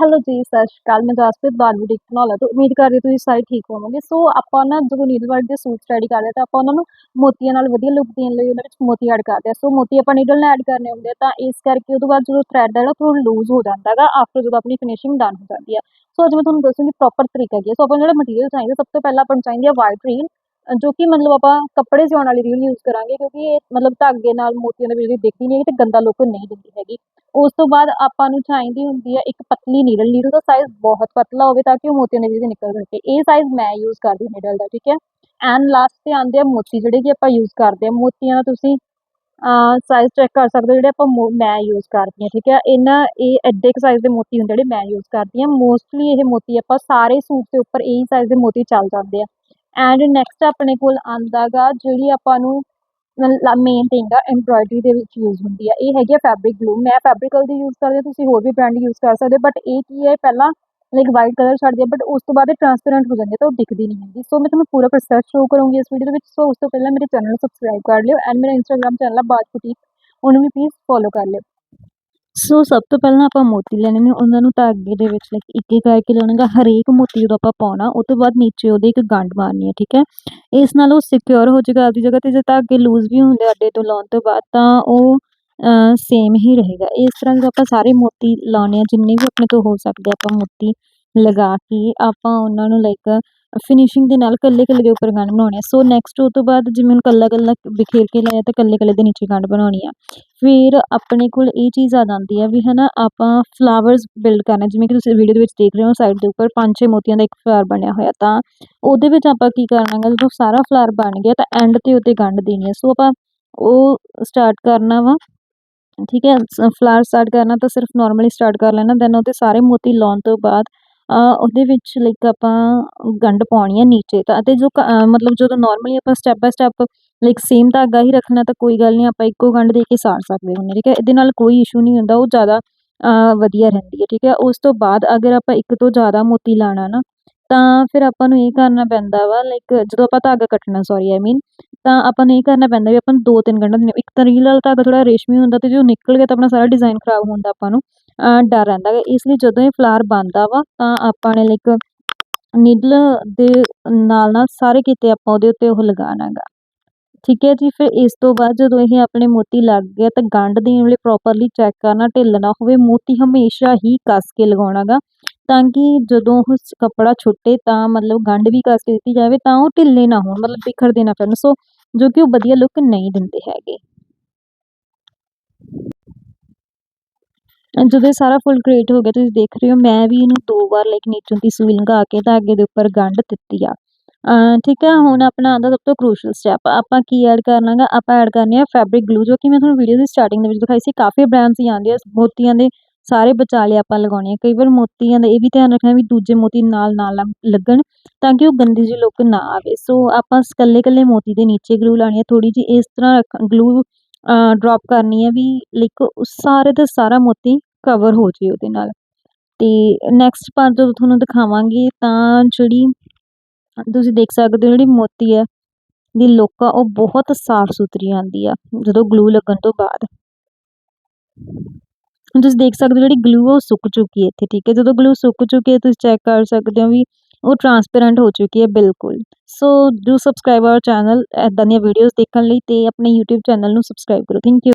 Hello ਜੀ, ਸਤਿ ਸ਼੍ਰੀ ਅਕਾਲ, ਮੈਂ ਜਸਪ੍ਰੀਤ ਬਾਲਵੁੱਡ ਟੈਕਨੋਲੋਜੀ ਤੋਂ ਉਮੀਦ ਕਰਦੀ ਤੁਸੀਂ ਸਾਰੇ ਠੀਕ ਹੋਵੋਗੇ। ਸੋ ਆਪਾਂ ਨਾ ਜਦੋਂ ਨੀਡਲ ਦੇ ਸੂਟ ਸਟੱਡੀ ਕਰਦੇ ਹਾਂ, ਤਾਂ ਆਪਾਂ ਉਹਨਾਂ ਨੂੰ ਮੋਤੀਆਂ ਨਾਲ ਵਧੀਆ ਲੁੱਕ ਦੇਣ ਲਈ ਉਹਨਾਂ ਵਿੱਚ ਮੋਤੀ ਐਡ ਕਰਦੇ ਹਾਂ। ਸੋ ਮੋਤੀ ਆਪਾਂ ਨੀਡਲ ਨਾਲ ਐਡ ਕਰਨੇ ਹੁੰਦੇ ਤਾਂ ਇਸ ਕਰਕੇ ਉਹ ਬਾਅਦ ਜਦੋਂ ਥਰੈਡ ਹੈ ਥੋੜਾ ਲੂਜ਼ ਹੋ ਜਾਂਦਾ ਆਫਟਰ ਜਦੋਂ ਆਪਣੀ ਫਿਨਿਸ਼ਿੰਗ ਡਨ ਹੋ ਜਾਂਦੀ ਹੈ ਸੋ ਅੱਜ ਮੈਂ ਤੁਹਾਨੂੰ ਦੱਸੂਗੀ ਪ੍ਰੋਪਰ ਤਰੀਕਾ ਕੀ ਸੋ ਆਪਾਂ ਜਿਹੜਾ ਮਟੀਰੀਅਲ ਚਾਹੀਦਾ, ਸਭ ਤੋਂ ਪਹਿਲਾਂ ਆਪਾਂ ਨੂੰ ਚਾਹੀਦੀ ਹੈ ਵਾਈਟ ਰੀਲ ਜੋ ਕਿ ਮਤਲਬ ਆਪਾਂ ਕੱਪੜੇ ਸਿਉਣ ਵਾਲੀ ਰੀਲ ਯੂਜ਼ ਕਰਾਂਗੇ, ਕਿਉਂਕਿ ਇਹ ਮਤਲਬ ਧਾਗੇ ਨਾਲ ਮੋਤੀਆਂ ਦੇ ਵਿੱਚ ਦਿਖਦੀ ਨਹੀਂ ਹੈਗੀ ਤੇ ਗੰਦਾ ਲੁੱਕ ਨਹੀਂ ਦਿੰਦੀ ਹੈਗੀ। ਉਸ ਤੋਂ ਬਾਅਦ ਆਪਾਂ ਨੂੰ ਚਾਹੀਦੀ ਹੁੰਦੀ ਹੈ ਇੱਕ ਪਤਲੀ ਨੀਡਲ ਨੀਡਲ ਦਾ ਸਾਈਜ਼ ਬਹੁਤ ਪਤਲਾ ਹੋਵੇ ਤਾਂ ਕਿ ਉਹ ਮੋਤੀਆਂ ਦੇ ਵਿੱਚ ਨਿਕਲ ਸਕੇ। ਇਹ ਸਾਈਜ਼ ਮੈਂ ਯੂਜ਼ ਕਰਦੀ ਨੀਡਲ ਦਾ, ਠੀਕ ਹੈ? ਐਂਡ ਲਾਸਟ ਤੇ ਆਉਂਦੇ ਆ ਮੋਤੀ, ਜਿਹੜੇ ਕਿ ਆਪਾਂ ਯੂਜ਼ ਕਰਦੇ ਆ ਮੋਤੀਆਂ ਦਾ ਤੁਸੀਂ ਸਾਈਜ਼ ਚੈੱਕ ਕਰ ਸਕਦੇ ਹੋ, ਜਿਹੜੇ ਆਪਾਂ ਮੈਂ ਯੂਜ਼ ਕਰਦੀ ਹਾਂ, ਠੀਕ ਹੈ? ਇਹਨਾਂ, ਇਹ ਐਡੇ ਕੁ ਸਾਈਜ਼ ਦੇ ਮੋਤੀ ਹੁੰਦੇ ਜਿਹੜੇ ਮੈਂ ਯੂਜ਼ ਕਰਦੀ ਹਾਂ। ਮੋਸਟਲੀ ਇਹ ਮੋਤੀ ਆਪਾਂ ਸਾਰੇ ਸੂਟ ਦੇ ਉੱਪਰ ਇਹੀ ਸਾਈਜ਼ ਦੇ ਮੋਤੀ ਚੱਲ ਜਾਂਦੇ ਆ। ਐਂਡ ਨੈਕਸਟ ਆਪਣੇ ਕੋਲ ਆਉਂਦਾ ਗਾ, ਜਿਹੜੀ ਆਪਾਂ ਨੂੰ ਮੇਨ ਥਿੰਗ ਆ ਐਮਬ੍ਰੋਇਡਰੀ ਦੇ ਵਿੱਚ ਯੂਜ਼ ਹੁੰਦੀ ਆ। ਇਹ ਹੈਗੀ ਆ ਫੈਬਰਿਕ ਗਲੂ ਮੈਂ ਫੈਬਰਿਕਲ ਦੀ ਯੂਜ਼ ਕਰਦੀ ਹਾਂ ਤੁਸੀਂ ਹੋਰ ਵੀ ਬ੍ਰਾਂਡ ਯੂਜ਼ ਕਰ ਸਕਦੇ ਬਟ ਇਹ ਕੀ ਹੈ ਪਹਿਲਾਂ ਲਾਈਕ ਵਾਈਟ ਕਲਰ ਛੱਡਦੀ ਹੈ ਬਟ ਉਸ ਤੋਂ ਬਾਅਦ ਇਹ ਟ੍ਰਾਂਸਪੇਰੈਂਟ ਹੋ ਜਾਂਦੀ ਹੈ ਤਾਂ ਉਹ ਦਿਖਦੀ ਨਹੀਂ ਹੈਗੀ। ਸੋ ਮੈਂ ਤੁਹਾਨੂੰ ਪੂਰਾ ਪ੍ਰੋਸੈਸ ਸ਼ੋ ਕਰੂੰਗੀ ਇਸ ਵੀਡੀਓ ਦੇ ਵਿੱਚ। ਸੋ ਉਸ ਤੋਂ ਪਹਿਲਾਂ ਮੇਰੇ ਚੈਨਲ ਨੂੰ ਸਬਸਕ੍ਰਾਈਬ ਕਰ ਲਿਓ ਐਂਡ ਮੇਰਾ ਇੰਸਟਾਗ੍ਰam ਚੈਨਲ ਆ ਬਾਜ ਬੁਟੀਕ ਉਹਨੂੰ ਵੀ ਪਲੀਜ਼ ਫੋਲੋ ਕਰ ਲਿਓ। ਸੋ ਸਭ ਤੋਂ ਪਹਿਲਾਂ ਆਪਾਂ ਮੋਤੀ ਲੈਣੇ ਨੇ ਉਹਨਾਂ ਨੂੰ ਧਾਗੇ ਦੇ ਵਿੱਚ ਲਾਈਕ ਇੱਕ ਇੱਕ ਕਰਕੇ ਲੈਣਾਗਾ ਹਰੇਕ ਮੋਤੀ ਜਦੋਂ ਆਪਾਂ ਪਾਉਣਾ, ਉਹ ਤੋਂ ਬਾਅਦ ਨੀਚੇ ਉਹਦੇ ਇੱਕ ਗੰਢ ਮਾਰਨੀ ਹੈ ਠੀਕ ਹੈ? ਇਸ ਨਾਲ ਉਹ ਸਿਕਿਉਰ ਹੋ ਜਾਏਗਾ ਆਪਦੀ ਜਗ੍ਹਾ ਤੇ, ਜੇ ਧਾਗੇ ਲੂਜ਼ ਵੀ ਹੁੰਦੇ ਅੱਡੇ ਤੋਂ ਲਾਉਣ ਤੋਂ ਬਾਅਦ, ਤਾਂ ਉਹ ਸੇਮ ਹੀ ਰਹੇਗਾ। ਇਸ ਤਰ੍ਹਾਂ ਜਦੋਂ ਆਪਾਂ ਸਾਰੇ ਮੋਤੀ ਲਾਉਣੇ ਆ, ਜਿੰਨੇ ਵੀ ਆਪਣੇ ਤੋਂ ਹੋ ਸਕਦੇ ਆਪਾਂ ਮੋਤੀ ਲਗਾ ਕੇ ਆਪਾਂ ਉਹਨਾਂ ਨੂੰ ਲਾਈਕ ਫਿਨਿਸ਼ਿੰਗ ਦੇ ਨਾਲ ਕੱਲੇ ਕੱਲੇ ਦੇ ਉੱਪਰ ਗੰਢ ਬਣਾਉਣੇ ਆ। ਸੋ ਨੈਕਸਟ ਉਹ ਤੋਂ ਬਾਅਦ ਜਿਵੇਂ ਹੁਣ ਕੱਲਾ ਕੱਲਾ ਬਿਖੇਰ ਕੇ ਲਾਇਆ ਤਾਂ ਕੱਲੇ ਕੱਲੇ ਦੇ ਨੀਚੇ ਗੰਢ ਬਣਾਉਣੀ ਆ। ਫਿਰ ਆਪਣੇ ਕੋਲ ਇਹ ਚੀਜ਼ ਆ ਜਾਂਦੀ ਆ ਵੀ ਹਨਾ ਆਪਾਂ ਫਲਾਵਰਸ ਬਿਲਡ ਕਰਨਾ ਜਿਵੇਂ ਕਿ ਤੁਸੀਂ ਵੀਡੀਓ ਦੇ ਵਿੱਚ ਦੇਖ ਰਹੇ ਹੋ ਸਾਈਡ ਦੇ ਉੱਪਰ ਪੰਜ ਛੇ ਮੋਤੀਆਂ ਦਾ ਇੱਕ ਫਲਾਵਰ ਬਣਿਆ ਹੋਇਆ ਤਾਂ ਉਹਦੇ ਵਿੱਚ ਆਪਾਂ ਕੀ ਕਰਨਾਗਾ, ਜਦੋਂ ਸਾਰਾ ਫਲਾਰ ਬਣ ਗਿਆ ਤਾਂ ਐਂਡ ਤੇ ਉੱਤੇ ਗੰਢ ਦੇਣੀ ਹੈ ਸੋ ਆਪਾਂ ਉਹ ਸਟਾਰਟ ਕਰਨਾ ਵਾ, ਠੀਕ ਹੈ ਫਲਾਰ ਸਟਾਰਟ ਕਰਨਾ ਤਾਂ ਸਿਰਫ ਨਾਰਮਲੀ ਸਟਾਰਟ ਕਰ ਲੈਣਾ ਦੈਨ ਉਹਦੇ ਸਾਰੇ ਮੋਤੀ ਲਾਉਣ ਤੋਂ ਬਾਅਦ ਉਹਦੇ ਵਿੱਚ ਲਾਈਕ ਆਪਾਂ ਗੰਢ ਪਾਉਣੀ ਆ ਨੀਚੇ ਤਾਂ, ਅਤੇ ਜੋ ਮਤਲਬ ਜਦੋਂ ਨੋਰਮਲੀ ਆਪਾਂ step by step like same ਧਾਗਾ ਹੀ ਰੱਖਣਾ ਤਾਂ ਕੋਈ ਗੱਲ ਨਹੀਂ, ਆਪਾਂ ਇੱਕੋ ਗੰਢ ਦੇ ਕੇ ਸਾੜ ਸਕਦੇ ਹੁੰਦੇ ਠੀਕ ਹੈ? ਇਹਦੇ ਨਾਲ ਕੋਈ ਇਸ਼ੂ ਨਹੀਂ ਹੁੰਦਾ, ਉਹ ਜ਼ਿਆਦਾ ਵਧੀਆ ਰਹਿੰਦੀ ਹੈ, ਠੀਕ ਹੈ? ਉਸ ਤੋਂ ਬਾਅਦ ਅਗਰ ਆਪਾਂ ਇੱਕ ਤੋਂ ਜ਼ਿਆਦਾ ਮੋਤੀ ਲਾਣਾ ਨਾ, ਤਾਂ ਫਿਰ ਆਪਾਂ ਨੂੰ ਇਹ ਕਰਨਾ ਪੈਂਦਾ ਵਾ ਲਾਈਕ ਜਦੋਂ ਆਪਾਂ ਧਾਗਾ ਕੱਟਣਾ ਸੌਰੀ ਆਈ ਮੀਨ ਤਾਂ ਆਪਾਂ ਨੂੰ ਇਹ ਕਰਨਾ ਪੈਂਦਾ ਵੀ ਆਪਾਂ ਨੂੰ ਦੋ ਤਿੰਨ ਗੰਢਾਂ ਦੇਣੀਆਂ, ਇੱਕ ਤਾਂ ਰੀਲ ਵਾਲਾ ਧਾਗਾ ਥੋੜਾ ਰੇਸ਼ਮੀ ਹੁੰਦਾ ਤੇ ਜੋ ਨਿਕਲ ਗਿਆ ਤਾਂ ਆਪਣਾ ਸਾਰਾ ਡਿਜ਼ਾਈਨ ਖਰਾਬ ਹੁੰਦਾ ਆਪਾਂ ਨੂੰ ਡਰ ਰਹਿੰਦਾ ਗਾ। ਇਸ ਲਈ ਜਦੋਂ ਇਹ ਫਲਾਰ ਬਣਦਾ ਵਾ, ਤਾਂ ਆਪਾਂ ਨੇ ਲਾਈਕ ਨੀਡਲ ਦੇ ਨਾਲ ਨਾਲ ਸਾਰੇ ਕਿਤੇ ਆਪਾਂ ਉਹਦੇ ਉੱਤੇ ਉਹ ਲਗਾਉਣਾ ਗਾ। ਠੀਕ ਹੈ ਜੀ, ਫਿਰ ਇਸ ਤੋਂ ਬਾਅਦ ਜਦੋਂ ਇਹ ਆਪਣੇ ਮੋਤੀ ਲੱਗ ਗਿਆ, ਤਾਂ ਗੰਢ ਦੇਣ ਵੇਲੇ ਪ੍ਰੋਪਰਲੀ ਚੈੱਕ ਕਰਨਾ ਢਿੱਲ ਨਾ ਹੋਵੇ, ਮੋਤੀ ਹਮੇਸ਼ਾ ਹੀ ਕੱਸ ਕੇ ਲਗਾਉਣਾ ਗਾ। ਤਾਂ ਕਿ ਜਦੋਂ ਉਹ ਕੱਪੜਾ ਛੁੱਟੇ, ਤਾਂ ਮਤਲਬ ਗੰਢ ਵੀ ਕੱਸ ਕੇ ਦਿੱਤੀ ਜਾਵੇ, ਤਾਂ ਉਹ ਢਿੱਲੇ ਨਾ ਹੋਣ, ਮਤਲਬ ਬਿਖਰਦੇ ਨਾ ਪੈਣ ਸੋ ਜੋ ਕਿ ਉਹ ਵਧੀਆ ਲੁੱਕ ਨਹੀਂ ਦਿੰਦੇ ਹੈਗੇ। ਜਦੋਂ ਇਹ ਸਾਰਾ ਫੁੱਲ ਕ੍ਰੀਏਟ ਹੋ ਗਿਆ, ਤੁਸੀਂ ਦੇਖ ਰਹੇ ਹੋ, ਮੈਂ ਵੀ ਇਹਨੂੰ ਦੋ ਵਾਰ ਲਾਈਕ ਨੀਚੋਂ ਦੀ ਸੂਈ ਲੰਘਾ ਕੇ ਧਾਗੇ ਦੇ ਉੱਪਰ ਗੰਢ ਦਿੱਤੀ ਆ। ਠੀਕ ਹੈ ਹੁਣ ਆਪਣਾ ਆਉਂਦਾ ਸਭ ਤੋਂ ਕ੍ਰੂਸ਼ਲ ਸਟੈਪ ਆਪਾਂ ਕੀ ਐਡ ਕਰਨਾਗਾ? ਆਪਾਂ ਐਡ ਕਰਨੀ ਆ ਫੈਬਰਿਕ ਗਲੂ ਜੋ ਕਿ ਮੈਂ ਤੁਹਾਨੂੰ ਵੀਡੀਓ ਦੀ ਸਟਾਰਟਿੰਗ ਦੇ ਵਿੱਚ ਦਿਖਾਈ ਸੀ, ਕਾਫੀ ਬ੍ਰਾਂਡਸ ਹੀ ਆਉਂਦੇ ਆ, ਮੋਤੀਆਂ ਦੇ ਸਾਰੇ ਬਚਾਲੇ ਆਪਾਂ ਲਗਾਉਣੇ ਆ। ਕਈ ਵਾਰ ਮੋਤੀਆਂ ਦਾ ਇਹ ਵੀ ਧਿਆਨ ਰੱਖਣਾ ਵੀ ਦੂਜੇ ਮੋਤੀ ਨਾਲ ਨਾਲ ਲੱਗਣ ਤਾਂ ਕਿ ਉਹ ਗੰਦੀ ਜਿਹੀ ਲੁੱਕ ਨਾ ਆਵੇ। ਸੋ ਆਪਾਂ ਇਕੱਲੇ ਇਕੱਲੇ ਮੋਤੀ ਦੇ ਨੀਚੇ ਗਲੂ ਲਾਣੀ ਹੈ ਥੋੜੀ ਜਿਹੀ ਇਸ ਤਰ੍ਹਾਂ ਗਲੂ ਡ੍ਰੌਪ ਕਰਨੀ ਹੈ ਵੀ ਲਾਈਕ ਸਾਰੇ ਦਾ ਸਾਰਾ ਮੋਤੀ ਕਵਰ ਹੋ ਜੇ ਉਹਦੇ ਨਾਲ। ਤੇ ਨੈਕਸਟ ਪਾਰਟ ਜਦੋਂ ਤੁਹਾਨੂੰ ਦਿਖਾਵਾਂਗੇ ਤਾਂ ਜਿਹੜੀ ਤੁਸੀਂ ਦੇਖ ਸਕਦੇ ਹੋ ਜਿਹੜੀ ਮੋਤੀ ਹੈ ਦੀ ਲੁੱਕ ਆ ਉਹ ਬਹੁਤ ਸਾਫ਼ ਸੁਥਰੀ ਆਉਂਦੀ ਆ, ਜਦੋਂ ਗਲੂ ਲੱਗਣ ਤੋਂ ਬਾਅਦ। ਤੁਸੀਂ ਦੇਖ ਸਕਦੇ ਹੋ ਜਿਹੜੀ ਗਲੂ ਆ ਉਹ ਸੁੱਕ ਚੁੱਕੀ ਹੈ ਇੱਥੇ, ਠੀਕ ਹੈ? ਜਦੋਂ ਗਲੂ ਸੁੱਕ ਚੁੱਕੀ ਹੈ, ਤੁਸੀਂ ਚੈੱਕ ਕਰ ਸਕਦੇ ਹੋ ਵੀ ਉਹ ਟਰਾਂਸਪੇਰੈਂਟ ਹੋ ਚੁੱਕੀ ਹੈ ਬਿਲਕੁਲ। So do subscribe our channel ਐਦਾਂ ਦੀਆਂ ਵੀਡੀਓਜ਼ ਦੇਖਣ ਲਈ ਅਤੇ ਆਪਣੇ ਯੂਟਿਊਬ ਚੈਨਲ ਨੂੰ ਸਬਸਕ੍ਰਾਈਬ ਕਰੋ। Thank you